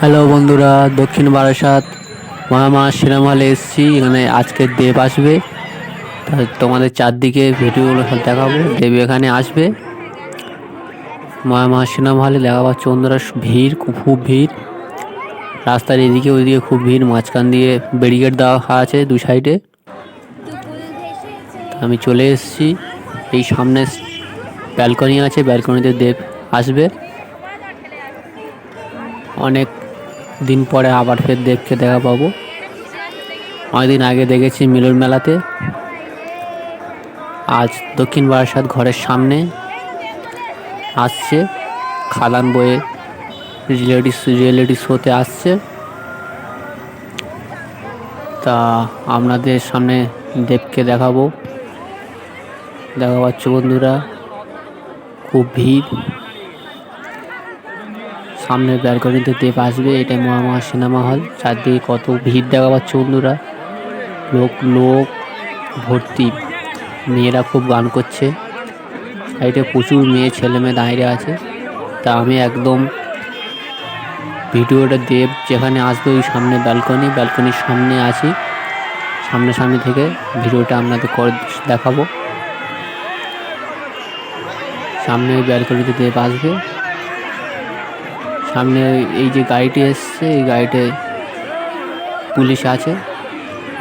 Hello বন্ধুরা, দক্ষিণ Barasat মহামা cinema হলে এসেছি। এখানে আজকে দেব আসবে। তোমাদের চারদিকে ভিডিওগুলো সব দেখাবো। দেব এখানে আসবে। মহামা সিনেমা হলে দেখা পাচ্ছে বন্ধুরা ভিড়, খুব ভিড়। রাস্তার এদিকে ওইদিকে খুব ভিড়, মাঝখান দিয়ে ব্যারিকেড দেওয়া আছে দু সাইডে। আমি চলে এসেছি। এই সামনে ব্যালকনি আছে, ব্যালকনিতে দেব আসবে। অনেক দিন পরে আবার ফের দেবকে দেখা পাবো। অনেকদিন আগে দেখেছি মিলন মেলাতে। আজ দক্ষিণ বারাসাত ঘরের সামনে আসছে। খাদান বইয়ে রিয়েলিটি রিয়েলিটি শোতে আসছে। তা আপনাদের সামনে দেবকে দেখাবো। দেখা পাচ্ছ বন্ধুরা, খুব ভিড়। সামনে ব্যালকনিতে দেব আসবে এটা মহামহা সিনেমা হল। চারদিকে কত ভিড় দেখা পাচ্ছে বন্ধুরা। লোক লোক ভর্তি। মেয়েরা খুব গান করছে। সাইডে প্রচুর মেয়ে, ছেলে মেয়ে দাঁড়িয়ে আছে। তা আমি একদম ভিডিওটা দেব, যেখানে আসবে ওই সামনে ব্যালকনি, ব্যালকনির সামনে আছি। সামনে সামনে থেকে ভিডিওটা আপনাদের করে দেখাবো। সামনে ওই ব্যালকনিতে দেব আসবে। সামনে এই যে গাড়িটি এসছে, এই গাড়িতে পুলিশ আছে।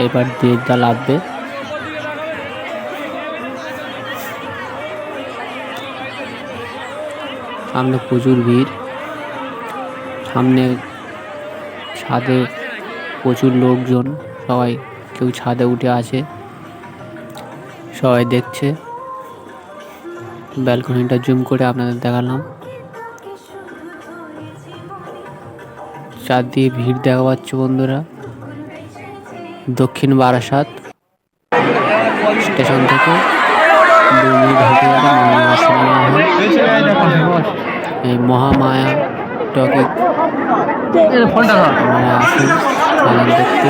এবার দেবদা লাগবে। সামনে প্রচুর ভিড়। সামনে ছাদে প্রচুর লোকজন, সবাই কেউ ছাদে উঠে আছে। সবাই দেখছে। ব্যালকনিটা জুম করে আপনাদের দেখালাম। চারদিকে ভিড় দেখা পাচ্ছ বন্ধুরা। দক্ষিণ বারাসাত স্টেশন থেকে এই মহামায়া টকে দেখতে।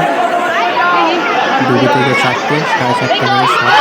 দুটো থেকে চারটে, সাড়ে চারটে থেকে সাড়ে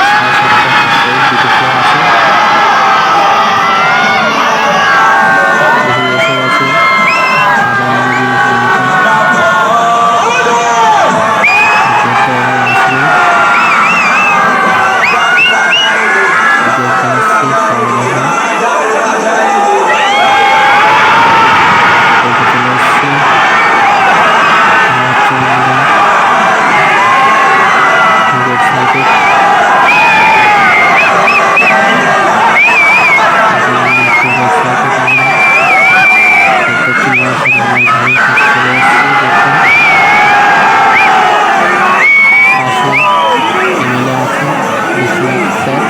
বিশ্বনাথ স্যার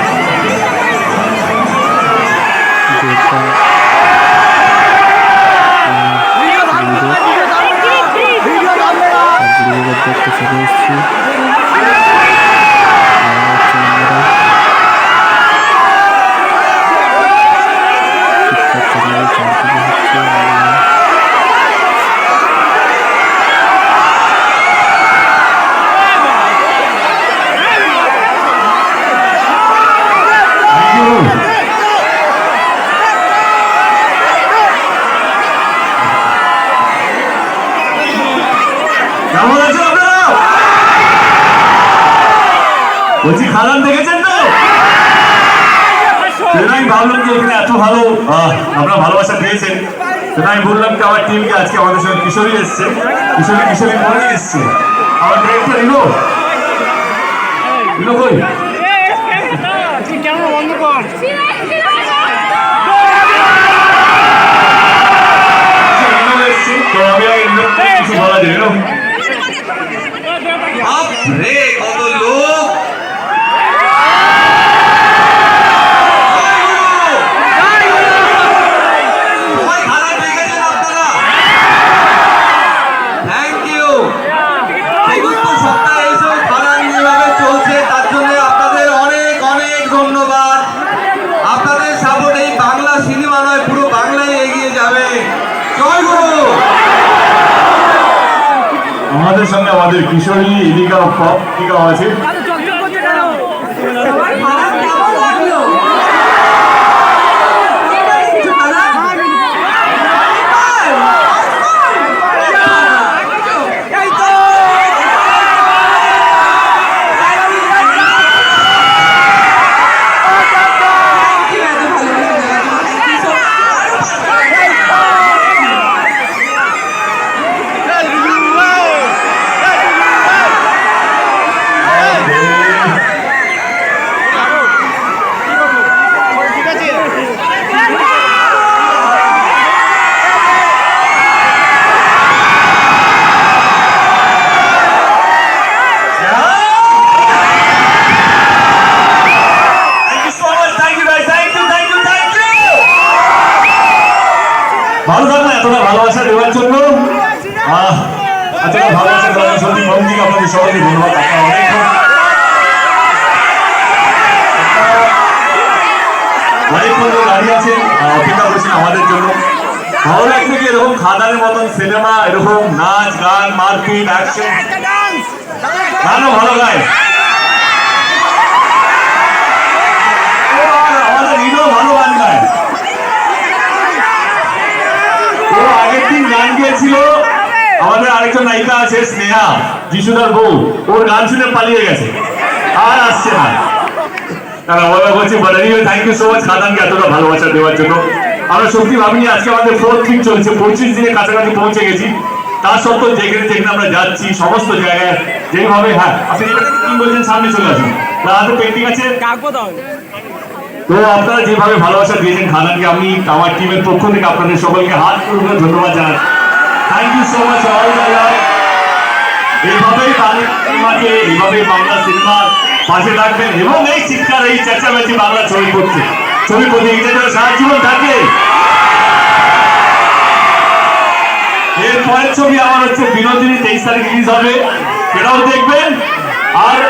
যেটা বলছি খাদান দেখেছেন তো? আমি ভাবলাম যে এখানে এত ভালো আপনারা ভালোবাসা পেয়েছেন। আমি বললাম যে আমার টিমকে আজকে আমাদের সঙ্গে কিশোরী এসছে। কিশোরী কিশোরী মনে এসছে। আমার ডিরেক্টর ইনো ইনো কই? ক্যামেরা বন্ধ কর তো আমি কিছু বলা যায় ইনো রে কত লোক সবাই খারাপ দেখেছেন আপনারা থ্যাংক ইউ চতুর্থ সপ্তাহে এইসব খারাপ যেভাবে চলছে তার জন্য আপনাদের অনেক অনেক ধন্যবাদ আপনাদের সাপোর্ট এই বাংলা সিনেমা নয় পুরো বাংলায় এগিয়ে যাবে জয় গুরু আমাদের সঙ্গে আমাদের কিশোরী ইদিকা পপ ইদিকাও আছে ভালো থাকলে এতটা ভালোবাসা দেওয়ার জন্য। এতটা ভালোবাসা জন্য। মন্দির আপনাদের সবাইকে ধন্যবাদ, আপনারা অনেকক্ষণ ধরে দাঁড়িয়ে আছেন আমাদের জন্য। ভালো লাগছে কি এরকম খাদানের মতন সিনেমা, এরকম নাচ, গান মার্কিট অ্যাকশন? ভালো ভালো গায়। গিয়েছিল আমাদের আরেকজন নায়িকা আছে স্নেহা যিশুদার বউ। ওর গান শুনে পালিয়ে গেছে। আর আসছে না। তারা অবাক হচ্ছে বলে থ্যাংক ইউ সো মাচ খাদানকে এতটা ভালোবাসা দেওয়ার জন্য। আমরা সত্যি ভাবিনি আজকে আমাদের ফোর্থ উইক চলছে। পঁচিশ দিনের কাছাকাছি পৌঁছে গেছি। তার সত্ত্বেও যেখানে যেখানে আমরা যাচ্ছি সমস্ত জায়গায় যেভাবে হ্যাঁ আপনি কি বলছেন সামনে চলে আসুন। পেন্টিং আছে? তো আপনারা যেভাবে ভালোবাসা দিয়েছেন খাদানকে আমি আমার টিমের পক্ষ থেকে আপনাদের সকলকে হাত করে ধন্যবাদ জানাই thank you so much all এইভাবেই বাংলা সিনেমাকে এইভাবেই বাংলা সিনেমার পাশে থাকবেন এবং এই চিৎকার এই চেঁচামেচি বাংলা ছবি করছে ছবি করতে এটা যেন সারা জীবন থাকে এর পরের ছবি আমার হচ্ছে বিনোদিনী তেইশ তারিখ রিলিজ হবে সেটাও দেখবেন আর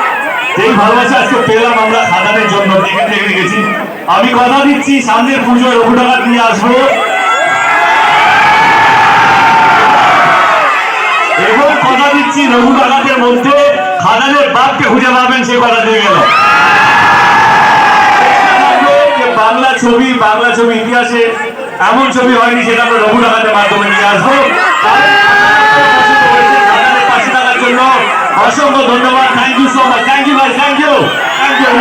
যেই ভালোবাসা আজকে পেলাম আমরা খাদানের জন্য দেখে দেখে গেছি আমি কথা দিচ্ছি সামনের পুজোয় রঘু টাকা নিয়ে আসব কথা দিচ্ছি রঘু ডাকাতের মধ্যে খাদানের বাপকে খুঁজে পাবেন, সে কথা দিয়ে গেল। বাংলা ছবি বাংলা ছবি ইতিহাসে এমন ছবি হয়নি সেটা আমরা রঘু ডাকাতের মাধ্যমে নিয়ে আসব। অসংখ্য ধন্যবাদ। Thank you so much thank you ভাই thank you thank you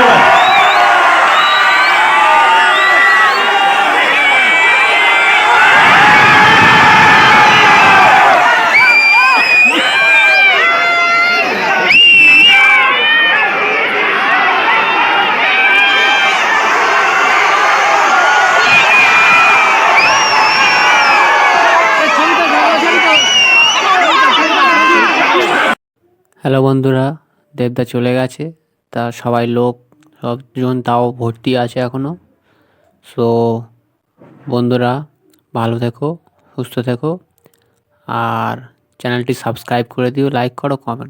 hello বন্ধুরা, দেবদা চলে গেছে। তা সবাই লোক সবজন তাও ভর্তি আছে এখনও সো বন্ধুরা, ভালো থেকো, সুস্থ থেকো। আর চ্যানেলটি সাবস্ক্রাইব করে দিও, লাইক করো, কমেন্ট